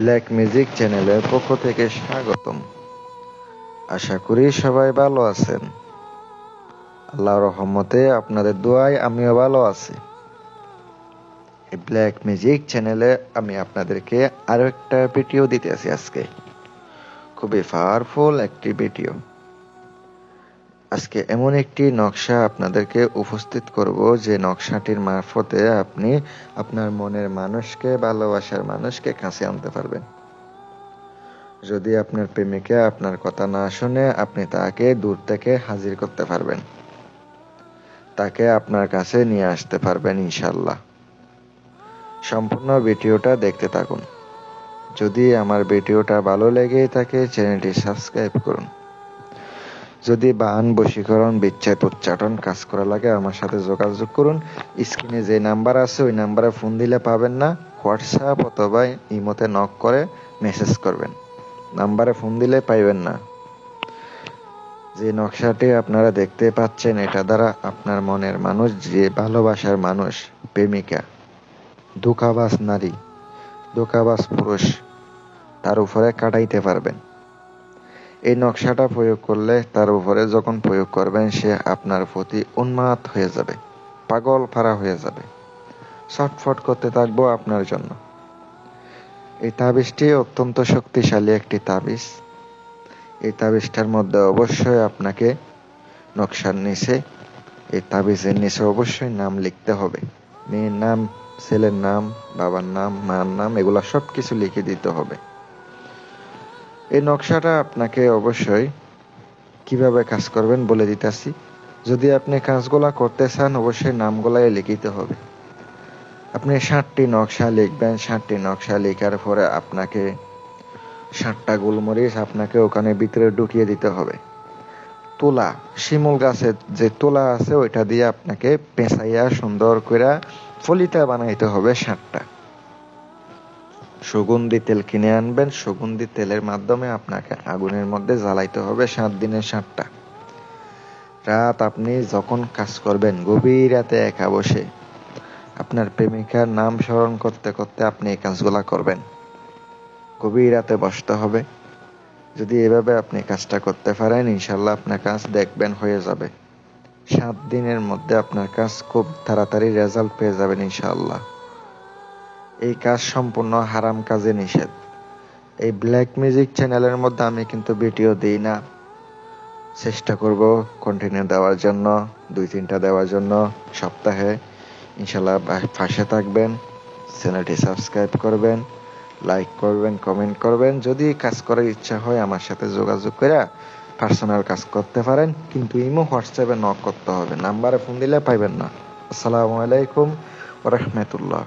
Black music চ্যানেলের পক্ষ থেকে স্বাগতম। আশা করি সবাই ভালো আছেন। আল্লাহর রহমতে আপনাদের দোয়ায় আমিও ভালো আছি। এই ব্ল্যাক মিউজিক চ্যানেলে আমি আপনাদেরকে আরও একটা ভিডিও দিতেছি আজকে। খুবই পাওয়ারফুল একটি ভিডিও আজকে এমন একটি নকশা আপনাদেরকে উপস্থিত করব যে নকশাটির মারফতে আপনি আপনার মনের মানুষকে, ভালোবাসার মানুষকে কাছে আনতে পারবেন। যদি আপনার প্রেমিকা আপনার কথা না শুনে আপনি তাকে দূর থেকে হাজির করতে পারবেন। তাকে আপনার কাছে নিয়ে আসতে পারবেন ইনশাল্লাহ সম্পূর্ণ ভিডিওটা দেখতে থাকুন। যদি আমার ভিডিওটা ভালো লেগে থাকে, চ্যানেলটি সাবস্ক্রাইব করুন। যদি বান বশীকরণ বিচ্ছেদ উচ্চাটন কাজ করা লাগে, আমার সাথে যোগাযোগ করুন। স্ক্রিনে যে নাম্বার আছে, ওই নাম্বারে ফোন দিলে পাবেন না। হোয়াটসঅ্যাপ অথবা ইমোতে নক করে মেসেজ করবেন। নাম্বারে ফোন দিলে পাইবেন না। যে নকশাটি আপনারা দেখতে পাচ্ছেন, এটা দ্বারা আপনার মনের মানুষ, যে ভালোবাসার মানুষ, প্রেমিকা, ধোকাবাজ নারী, ধোকাবাজ পুরুষ, তার উপরে কাটাইতে পারবেন। এই নকশাটা প্রয়োগ করলে তার উপরে যখন প্রয়োগ করবেন, সে আপনার প্রতি উন্মাদ হয়ে যাবে, পাগল ফাড়া হয়ে যাবে। ছটফট করতে থাকব আপনার জন্য। এই তাবিজটি অত্যন্ত শক্তিশালী একটি তাবিজ। এই তাবিজটার মধ্যে অবশ্যই আপনাকে নকশার নিচে, এই তাবিজের নিচে অবশ্যই নাম লিখতে হবে। মেয়ের নাম, ছেলের নাম, বাবার নাম, মার নাম, এগুলো সব কিছু লিখে দিতে হবে। এই নকশাটা আপনাকে অবশ্যই কীভাবে কাজ করবেন বলে দিতেছি। যদি আপনি কাজগুলা করতে চান, অবশ্যই নামগুলাই লিখিতে হবে। আপনি ষাটটি নকশা লিখবেন, ষাটটি নকশা লেখার পরে আপনাকে ষাটটা গোলমরিচ আপনাকে ওখানে ভিতরে ঢুকিয়ে দিতে হবে। তোলা, শিমুল গাছের যে তোলা আছে, ওইটা দিয়ে আপনাকে পেঁচাইয়া সুন্দর করে ফলিতা বানাইতে হবে ষাটটা। সুগন্ধি তেল কিনে আনবেন। সুগন্ধি তেলের মাধ্যমে আপনাকে আগুনের মধ্যে জ্বালাইতে হবে সাত দিনের সাতটা। রাত আপনি যখন কাজ করবেন, গভীর রাতে একা বসে আপনার প্রেমিকার নাম স্মরণ করতে করতে আপনি এই কাজগুলা করবেন। গভীর রাতে বসতে হবে। যদি এভাবে আপনি কাজটা করতে পারেন ইনশাল্লাহ আপনার কাজ দেখবেন হয়ে যাবে। সাত দিনের মধ্যে আপনার কাজ খুব তাড়াতাড়ি রেজাল্ট পেয়ে যাবেন ইনশাল্লাহ এই কাজ সম্পূর্ণ হারাম কাজে নিষেধ। এই ব্ল্যাক মিউজিক চ্যানেলের মধ্যে আমি কিন্তু ভিডিও দিই না। চেষ্টা করব কন্টিনিউ দেওয়ার জন্য, দুই তিনটা দেওয়ার জন্য সপ্তাহে। ইনশাল্লাহ পাশে থাকবেন চ্যানেলটি সাবস্ক্রাইব করবেন লাইক করবেন কমেন্ট করবেন। যদি কাজ করার ইচ্ছা হয় আমার সাথে যোগাযোগ করে পার্সোনাল কাজ করতে পারেন, কিন্তু ইমো, হোয়াটসঅ্যাপে নক করতে হবে। নাম্বারে ফোন দিলে পাইবেন না। আসসালামু আলাইকুম রহমতুল্লাহ।